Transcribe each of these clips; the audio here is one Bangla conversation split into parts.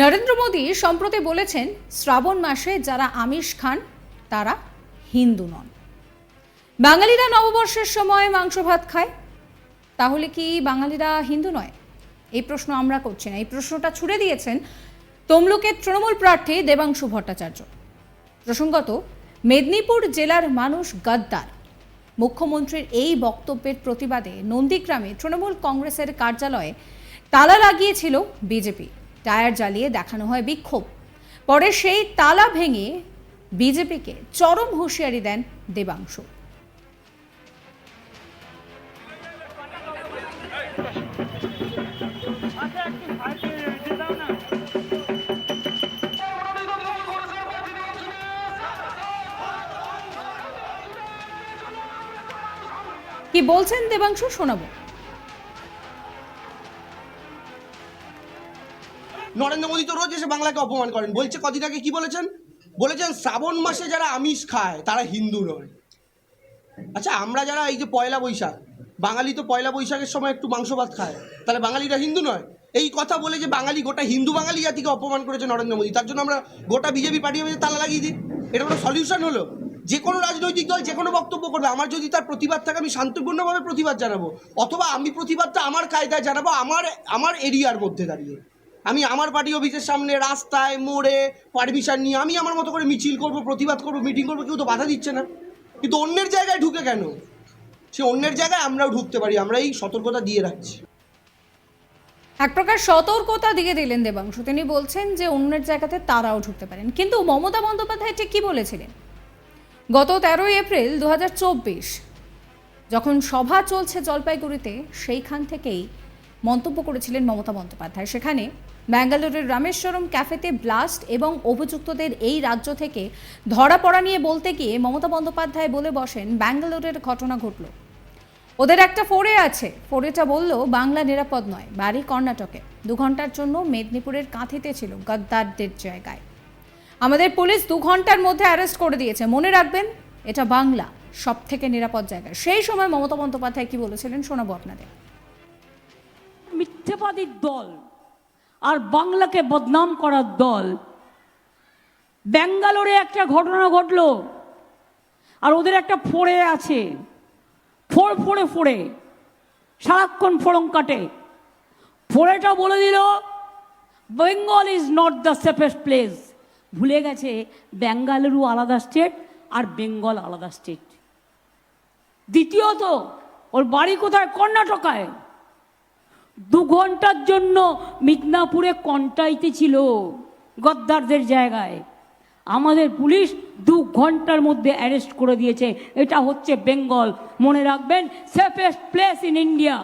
নরেন্দ্র মোদী সম্প্রতি বলেছেন, শ্রাবণ মাসে যারা আমিষ খান, তারা হিন্দু নন। বাঙালিরা নববর্ষের সময় মাংস ভাত খায়, তাহলে কি বাঙালিরা হিন্দু নয়? এই প্রশ্ন আমরা করছি না। এই প্রশ্নটা ছুড়ে দিয়েছেন তমলুকের তৃণমূল প্রার্থী দেবাংশু ভট্টাচার্য। প্রসঙ্গত, মেদিনীপুর জেলার মানুষ গদ্দার। মুখ্যমন্ত্রীর এই বক্তব্যের প্রতিবাদে নন্দীগ্রামে তৃণমূল কংগ্রেসের কার্যালয়ে তালা লাগিয়েছিল বিজেপি। টায়ার জ্বালিয়ে দেখানো হয় বিক্ষোভ। পরে সেই তালা ভেঙে বিজেপিকে চরম হুঁশিয়ারি দেন দেবাংশু। কি বলছেন দেবাংশু শোনাবো? নরেন্দ্র মোদী তো রোজ এসে বাংলাকে অপমান করেন। বলছে কদিন আগে কি বলেছেন? বলেছেন, শ্রাবণ মাসে যারা আমিষ খায়, তারা হিন্দু নয়। আচ্ছা আমরা যারা এই যে পয়লা বৈশাখ, বাঙালি তো পয়লা বৈশাখের সময় একটু মাংস ভাত খায়, তাহলে বাঙালিরা হিন্দু নয়। এই কথা বলে যে বাঙালি গোটা হিন্দু বাঙালি জাতিকে অপমান করেছে নরেন্দ্র মোদী, তার জন্য আমরা গোটা বিজেপি পার্টি অফিসে তালা লাগিয়ে দিই। এটা কোনো সলিউশন হলো? যে কোনো রাজনৈতিক দল যে কোনো বক্তব্য করবে। আমার যদি তার প্রতিবাদ থাকে, আমি শান্তিপূর্ণভাবে প্রতিবাদ জানাব। অথবা আমি প্রতিবাদটা আমার কায়দায় জানাব, আমার আমার এরিয়ার মধ্যে দাঁড়িয়ে। আমি আমার পার্টি অফিসের সামনে রাস্তায় মোড়ে পারমিশন নিয়ে আমি আমার মতো করে মিছিল করব, প্রতিবাদ করব মিটিং করব, কেউ তো বাধা দিচ্ছে না। কিন্তু অন্যের জায়গায় ঢুকে কেন? সে অন্যের জায়গায় আমরাও ঢুকতে পারি, আমরা এই সতর্কতা দিয়ে রাখছি। এক প্রকার সতর্কতা দিয়ে দিলেন দেবাংশু। তিনি বলছেন যে অন্যের জায়গাতে তারাও ঢুকতে পারেন। কিন্তু মমতা বন্দ্যোপাধ্যায় ঠিক কি বলেছিলেন? গত তেরোই এপ্রিল দু হাজার চব্বিশ, যখন সভা চলছে জলপাইগুড়িতে, সেইখান থেকেই মন্তব্য করেছিলেন মমতা বন্দ্যোপাধ্যায়। সেখানে ব্যাঙ্গালোরের রামেশ্বরম ক্যাফেতে ব্লাস্ট এবং অভিযুক্তদের এই রাজ্য থেকে ধরা পড়া নিয়ে বলতে গিয়ে মমতা বন্দ্যোপাধ্যায় বলে বসেন, ব্যাঙ্গালোরের ঘটনা ঘটলো। ওদের একটা ফোরে আছে। ফোরেটা বলল, বাংলা নিরাপদ নয়, বাড়ি কর্ণাটকে। দু ঘণ্টার জন্য মেদিনীপুরের কাঁথিতে ছিল গদ্দারদের জায়গায়। আমাদের পুলিশ দু ঘণ্টার মধ্যে অ্যারেস্ট করে দিয়েছে। মনে রাখবেন, এটা বাংলা সব থেকে নিরাপদ জায়গা। সেই সময় মমতা বন্দ্যোপাধ্যায় কি বলেছিলেন শোনাবো আপনাদের। মিথ্যেবাদীর দল আর বাংলাকে বদনাম করার দল। ব্যাঙ্গালোরে একটা ঘটনা ঘটলো। আর ওদের একটা ফোড়ে আছে। ফোড় ফোড়ে ফোড়ে। সারাক্ষণ ফোড়ং কাটে। ফোড়েটা বলে দিল, Bengal is not the safest place. ভুলে গেছে বেঙ্গালুরু আলাদা স্টেট আর বেঙ্গল আলাদা স্টেট। দ্বিতীয়ত, ওর বাড়ি কোথায়? কর্ণাটকায়। দু ঘণ্টার জন্য মিদনাপুরে কন্টাইতে ছিল গদ্দারদের জায়গায়। আমাদের পুলিশ দু ঘণ্টার মধ্যে অ্যারেস্ট করে দিয়েছে। এটা হচ্ছে বেঙ্গল। মনে রাখবেন, সেফেস্ট প্লেস ইন ইন্ডিয়া।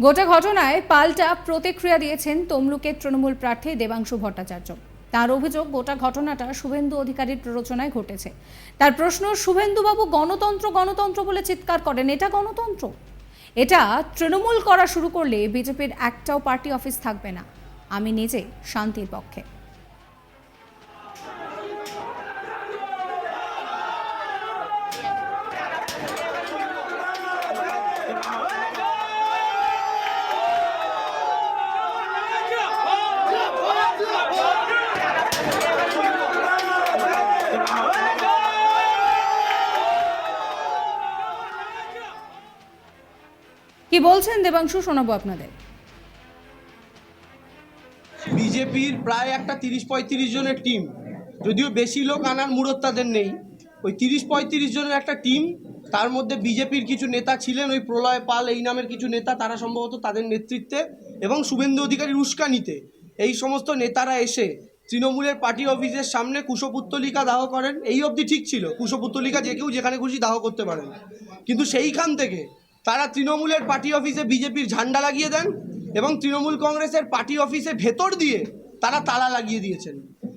গোটা ঘটনায় পাল্টা প্রতিক্রিয়া দিয়েছেন তমলুকের তৃণমূল প্রার্থী দেবাংশু ভট্টাচার্য। তার অভিযোগ, গোটা ঘটনাটা শুভেন্দু অধিকারীর প্ররোচনায় ঘটেছে। তার প্রশ্ন, শুভেন্দুবাবু গণতন্ত্র গণতন্ত্র বলে চিৎকার করেন, এটা গণতন্ত্র? এটা তৃণমূল করা শুরু করলে বিজেপির একটাও পার্টি অফিস থাকবে না। আমি নিজে শান্তির পক্ষে। কি বলছেন দেবাংশু, শোনাবো আপনাদের। বিজেপির প্রায় একটা তিরিশ পঁয়ত্রিশ জনের টিম যদিও বেশি লোক আনার মুরত তাদের নেই। ওই তিরিশ পঁয়ত্রিশ জনের একটা টিম তার মধ্যে বিজেপির কিছু নেতা ছিলেন, ওই প্রলয় পাল, এই নামের কিছু নেতা, তারা সম্ভবত তাদের নেতৃত্বে এবং শুভেন্দু অধিকারীর উস্কানিতে। এই সমস্ত নেতারা এসে তৃণমূলের পার্টি অফিসের সামনে কুশপুত্তলিকা দাহ করেন। এই অবধি ঠিক ছিল, কুশপুত্তলিকা যে কেউ যেখানে খুশি দাহ করতে পারেন। কিন্তু সেইখান থেকে তারা তৃণমূলের পার্টি অফিসে বিজেপির ঝান্ডা লাগিয়ে দেন এবং তৃণমূল কংগ্রেসের পার্টি অফিসে ভেতর দিয়ে তারা তালা লাগিয়ে দিয়েছেন।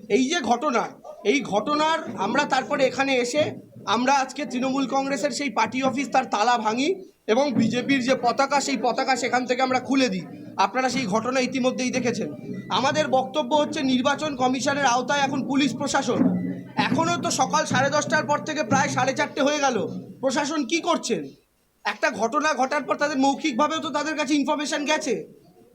এই যে ঘটনা, এই ঘটনার আমরা তারপরে এখানে এসে আমরা আজকে তৃণমূল কংগ্রেসের সেই পার্টি অফিস তার তালা ভাঙি এবং বিজেপির যে পতাকা, সেই পতাকা সেখান থেকে আমরা খুলে দিই। আপনারা সেই ঘটনা ইতিমধ্যেই দেখেছেন। আমাদের বক্তব্য হচ্ছে নির্বাচন কমিশনের আওতায় এখন পুলিশ প্রশাসন। এখনও তো সকাল সাড়ে দশটার পর থেকে প্রায় সাড়ে চারটে হয়ে গেল। প্রশাসন কি করছেন একটা ঘটনা ঘটার পর তাদের মৌখিকভাবেও তো তাদের কাছে ইনফরমেশন গেছে।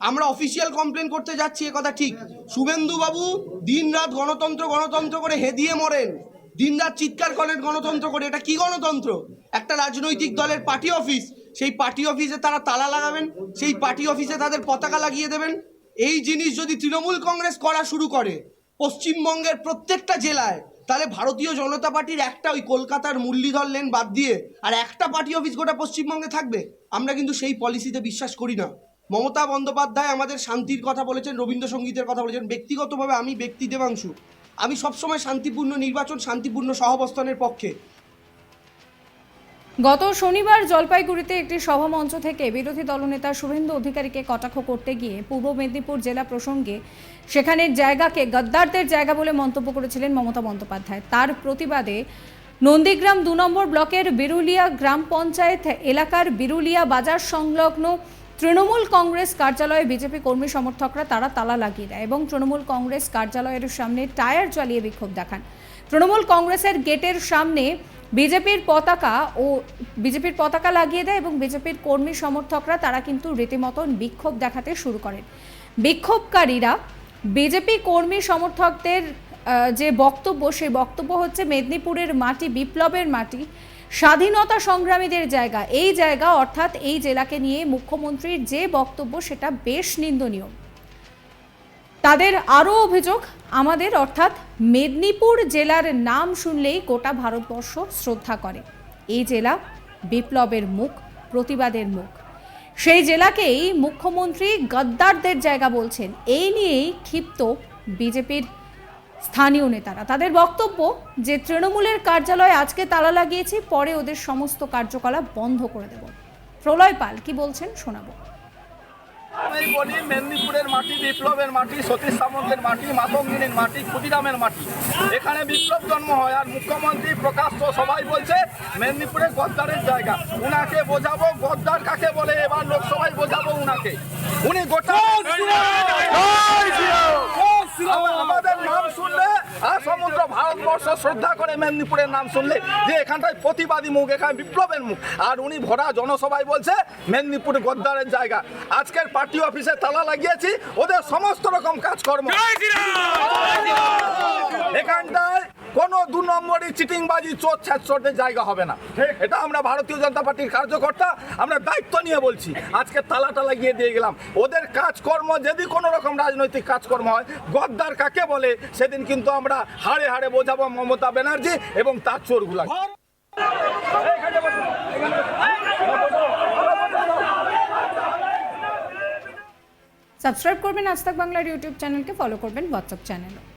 আমরা অফিসিয়াল কমপ্লেন করতে যাচ্ছি, এ কথা ঠিক। শুভেন্দু বাবু দিন রাত গণতন্ত্র গণতন্ত্র করে হেদিয়ে মরেন। দিন রাত চিৎকার করেন গণতন্ত্র করে। এটা কি গণতন্ত্র? একটা রাজনৈতিক দলের পার্টি অফিস সেই পার্টি অফিসে তারা তালা লাগাবেন, সেই পার্টি অফিসে তাদের পতাকা লাগিয়ে দেবেন। এই জিনিস যদি তৃণমূল কংগ্রেস করা শুরু করে, পশ্চিমবঙ্গের প্রত্যেকটা জেলায় তাহলে ভারতীয় জনতা পার্টির একটা ওই কলকাতার মুরলীধর লেন বাদ দিয়ে আর একটা পার্টি অফিস গোটা পশ্চিমবঙ্গে থাকবে? আমরা কিন্তু সেই পলিসিতে বিশ্বাস করি না। মমতা বন্দ্যোপাধ্যায় আমাদের শান্তির কথা বলেছেন, রবীন্দ্রসঙ্গীতের কথা বলেছেন। ব্যক্তিগতভাবে আমি ব্যক্তি দেবাংশু। আমি সবসময় শান্তিপূর্ণ নির্বাচন, শান্তিপূর্ণ সহাবস্থানের পক্ষে। গত শনিবার জলপাইগুড়িতে একটি সভামঞ্চ থেকে বিরোধী দলনেতা শুভেন্দু অধিকারীকে কটাক্ষ করতে গিয়ে পূর্ব মেদিনীপুর জেলা প্রসঙ্গে সেখানের জায়গাকে গদ্দারদের জায়গা বলে মন্তব্য করেছিলেন মমতা বন্দ্যোপাধ্যায়। তার প্রতিবাদে নন্দীগ্রাম দু নম্বর ব্লকের বিরুলিয়া গ্রাম পঞ্চায়েত এলাকার বিরুলিয়া বাজার সংলগ্ন তৃণমূল কংগ্রেস কার্যালয়ে বিজেপি কর্মী সমর্থকরা তারা তালা লাগিয়ে দেয় এবং তৃণমূল কংগ্রেস কার্যালয়ের সামনে টায়ার জ্বালিয়ে বিক্ষোভ দেখান। তৃণমূল কংগ্রেসের গেটের সামনে বিজেপির পতাকা ও বিজেপির পতাকা লাগিয়ে দেয় এবং বিজেপির কর্মী সমর্থকরা তারা কিন্তু রীতিমতন বিক্ষোভ দেখাতে শুরু করেন। বিক্ষোভকারীরা বিজেপি কর্মী সমর্থকদের যে বক্তব্য, সেই বক্তব্য হচ্ছে মেদিনীপুরের মাটি, বিপ্লবের মাটি। স্বাধীনতা সংগ্রামীদের জায়গা। এই জায়গা, অর্থাৎ এই জেলাকে নিয়ে মুখ্যমন্ত্রীর যে বক্তব্য, সেটা বেশ নিন্দনীয়। তাদের আরও অভিযোগ, আমাদের, অর্থাৎ মেদিনীপুর জেলার নাম শুনলেই গোটা ভারতবর্ষ শ্রদ্ধা করে। এই জেলা বিপ্লবের মুখ, প্রতিবাদের মুখ। সেই জেলাকেই মুখ্যমন্ত্রী গদ্দারদের জায়গা বলছেন। এই নিয়েই ক্ষিপ্ত বিজেপির স্থানীয় নেতারা। তাদের বক্তব্য যে তৃণমূলের কার্যালয়ে আজকে তালা লাগিয়েছি পরে ওদের সমস্ত কার্যকলাপ বন্ধ করে দেব। প্রলয় পাল কি বলছেন শোনাবো। আমি বলি মেদিনীপুরের মাটি বিপ্লবের মাটি সতীশ সামন্তের মাটি মাতঙ্গিনীর মাটি ক্ষুদিরামের মাটি। এখানে বিপ্লব জন্ম হয় আর মুখ্যমন্ত্রী প্রকাশ্য সবাই বলছে মেদিনীপুরে গদ্দারের জায়গা। উনাকে বোঝাবো গদ্দার কাকে বলে এবার লোকসভায় বোঝাবো উনাকে। উনি গোটা আমাদের নাম শুনলে আর সমগ্র ভারতবর্ষ শ্রদ্ধা করে মেদিনীপুরের নাম শুনলে যে এখানটায় প্রতিবাদী মুখ এখানে বিপ্লবের মুখ। আর উনি ভরা জনসভায় বলছে মেদিনীপুর গদ্দারের জায়গা। আজকের পার্টি অফিসে তালা লাগিয়েছি ওদের সমস্ত রকম কাজকর্ম। এখানটায় কোনো দু নম্বরই চিটিংবাজি, চোর ছ্যাচোরদের জায়গা হবে না? এটা আমরা ভারতীয় জনতা পার্টির কার্যকর্তা, আমরা দায়িত্ব নিয়ে বলছি। আজকে তালাটা লাগিয়ে দিয়ে গেলাম। ওদের কাজকর্ম, যদি কোনো রকম রাজনৈতিক কাজকর্ম হয়, গদ্দার কাকে বলে, সেদিন কিন্তু আমরা হাড়ে হাড়ে বোঝাবো মমতা ব্যানার্জি এবং তার চোরগুলা। সাবস্ক্রাইব করবেন আজ বাংলার ইউটিউব চ্যানেলকে ফলো করবেন হোয়াটসঅ্যাপ চ্যানেলও